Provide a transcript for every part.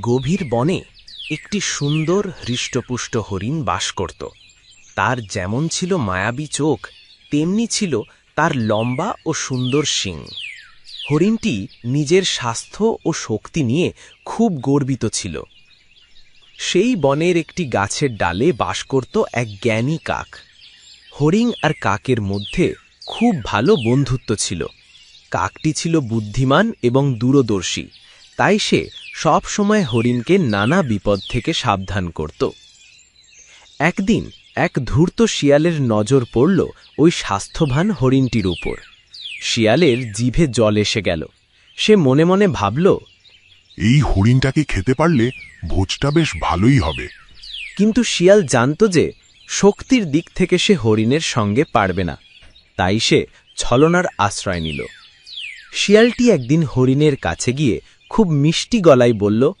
গভীর বনে একটি সুন্দর হৃষ্টপুষ্ট হরিণ বাস করত। তার যেমন ছিল মায়াবী চোখ, তেমনি ছিল তার লম্বা ও সুন্দর শিং। হরিণটি নিজের স্বাস্থ্য ও শক্তি নিয়ে খুব গর্বিত ছিল। সেই বনের একটি গাছের ডালে বাস করত এক জ্ঞানী কাক। হরিণ আর কাকের মধ্যে খুব ভালো বন্ধুত্ব ছিল। কাকটি ছিল বুদ্ধিমান এবং দূরদর্শী, তাই সে সব সময় হরিণকে নানা বিপদ থেকে সাবধান করত। একদিন এক ধূর্ত শিয়ালের নজর পড়ল ওই স্বাস্থ্যবান হরিণটির উপর। শিয়ালের জিভে জল এসে গেল। সে মনে মনে ভাবল এই হরিণটাকে খেতে পারলে ভোজটা বেশ ভালোই হবে। কিন্তু শিয়াল জানত যে শক্তির দিক থেকে সে হরিণের সঙ্গে পারবে না। তাই সে ছলনার আশ্রয় নিল। শিয়ালটি একদিন হরিণের কাছে গিয়ে খুব মিষ্টি গলায় বলল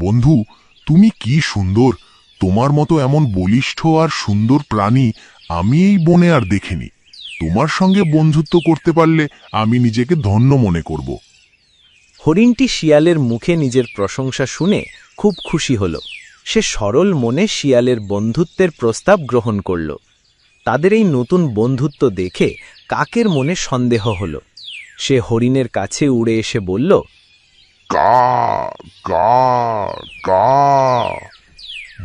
বন্ধু তুমি কি সুন্দর। তোমার মতো এমন বলিষ্ঠ আর সুন্দর প্রাণী আমি এই বনে আর দেখিনি। তোমার সঙ্গে বন্ধুত্ব করতে পারলে আমি নিজেকে ধন্য মনে করব। হরিণটি শিয়ালের মুখে নিজের প্রশংসা শুনে খুব খুশি হল। সে সরল মনে শিয়ালের বন্ধুত্বের প্রস্তাব গ্রহণ করল। তাদের এই নতুন বন্ধুত্ব দেখে কাকের মনে সন্দেহ হল। সে হরিণের কাছে উড়ে এসে বলল কা কা কা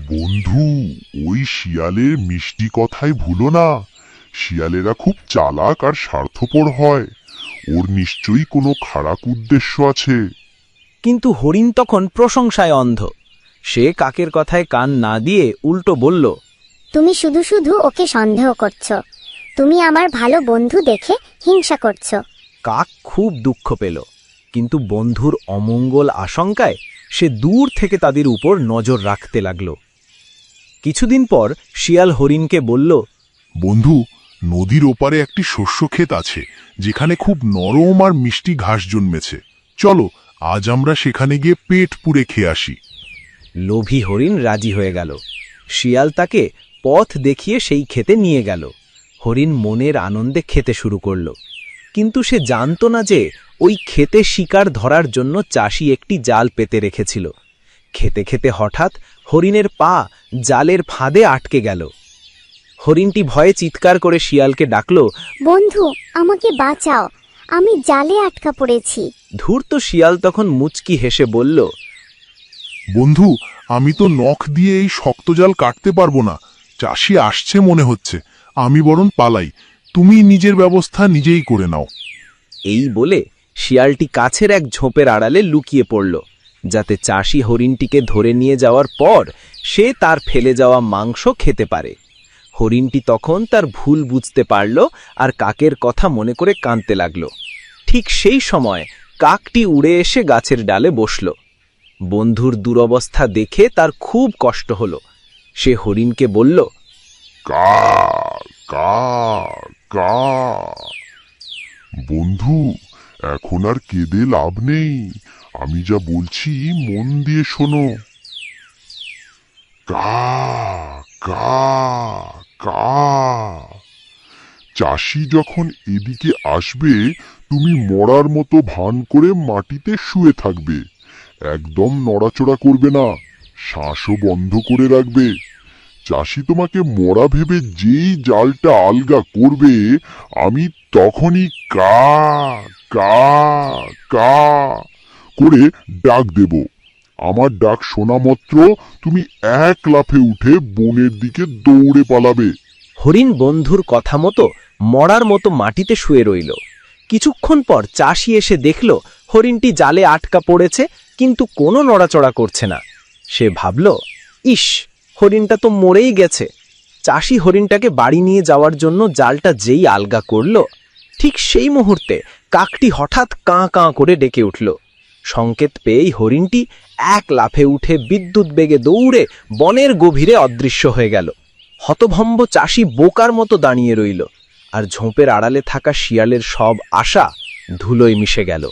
বন্ধু ওই শিয়ালের মিষ্টি কথাই ভুলো না। শিয়ালেরা খুব চালাক আর স্বার্থপর হয়। ওর নিশ্চয়ই কোনো খারাপ উদ্দেশ্য আছে। কিন্তু হরিণ তখন প্রশংসায় অন্ধ। সে কাকের কথায় কান না দিয়ে উল্টো বলল তুমি শুধু শুধু ওকে সন্দেহ করছ। তুমি আমার ভালো বন্ধু দেখে হিংসা করছ। কাক খুব দুঃখ পেল। কিন্তু বন্ধুর অমঙ্গল আশঙ্কায় সে দূর থেকে তাদের উপর নজর রাখতে লাগল। কিছুদিন পর শিয়াল হরিণকে বলল বন্ধু নদীর ওপারে একটি শস্য ক্ষেত আছে যেখানে খুব নরম আর মিষ্টি ঘাস জন্মেছে। চলো আজ আমরা সেখানে গিয়ে পেট পুড়ে খেয়ে আসি। লোভী হরিণ রাজি হয়ে গেল। শিয়াল তাকে পথ দেখিয়ে সেই খেতে নিয়ে গেল। হরিণ মনের আনন্দে খেতে শুরু করল। কিন্তু সে জানত না যে ওই খেতে শিকার ধরার জন্য চাষি একটি জাল পেতে রেখেছিল। খেতে খেতে হঠাৎ হরিণের পা জালের ফাঁদে আটকে গেল। হরিণটি ভয়ে চিৎকার করে শিয়ালকে ডাকল বন্ধু আমাকে বাঁচাও। আমি জালে আটকা পড়েছি। ধূর্ত শিয়াল তখন মুচকি হেসে বলল বন্ধু আমি তো নখ দিয়ে এই শক্ত জাল কাটতে পারব না। চাষি আসছে মনে হচ্ছে। আমি বরং পালাই। তুমি নিজের ব্যবস্থা নিজেই করে নাও। এই বলে শিয়ালটি কাছের এক ঝোপের আড়ালে লুকিয়ে পড়ল, যাতে চাষি হরিণটিকে ধরে নিয়ে যাওয়ার পর সে তার ফেলে যাওয়া মাংস খেতে পারে। হরিণটি তখন তার ভুল বুঝতে পারল আর কাকের কথা মনে করে কাঁদতে লাগল। ঠিক সেই সময় কাকটি উড়ে এসে গাছের ডালে বসল। বন্ধুর দুরবস্থা দেখে তার খুব কষ্ট হল। সে হরিণকে বলল, কা কা বন্ধু এখন আর কেঁদে লাভ নেই। আমি যা বলছি, মন দিয়ে শোনো। কা কা কা। চাষি যখন এদিকে আসবে, তুমি মরার মতো ভান করে মাটিতে শুয়ে থাকবে। একদম নড়াচড়া করবে না। শ্বাসও বন্ধ করে রাখবে। চাষি তোমাকে মরা ভেবে যেই জালটা আলগা করবে, আমি তখনই কা কা কা করে ডাক দেব। আমার ডাক শোনা মাত্র তুমি এক লাফে উঠে বনের দিকে দৌড়ে পালাবে। হরিণ বন্ধুর কথা মতো মরার মতো মাটিতে শুয়ে রইল। কিছুক্ষণ পর চাষি এসে দেখল হরিণটি জালে আটকা পড়েছে, কিন্তু কোনো নড়াচড়া করছে না। সে ভাবল, ইস হরিণটা তো মরেই গেছে। চাষি হরিণটাকে বাড়ি নিয়ে যাওয়ার জন্য জালটা যেই আলগা করল, ঠিক সেই মুহূর্তে কাকটি হঠাৎ কাঁ কাঁ করে ডেকে উঠল। সংকেত পেয়েই হরিণটি এক লাফে উঠে বিদ্যুৎ বেগে দৌড়ে বনের গভীরে অদৃশ্য হয়ে গেল। হতভম্ব চাষি বোকার মতো দাঁড়িয়ে রইল, আর ঝোঁপের আড়ালে থাকা শিয়ালের সব আশা ধুলোয় মিশে গেল।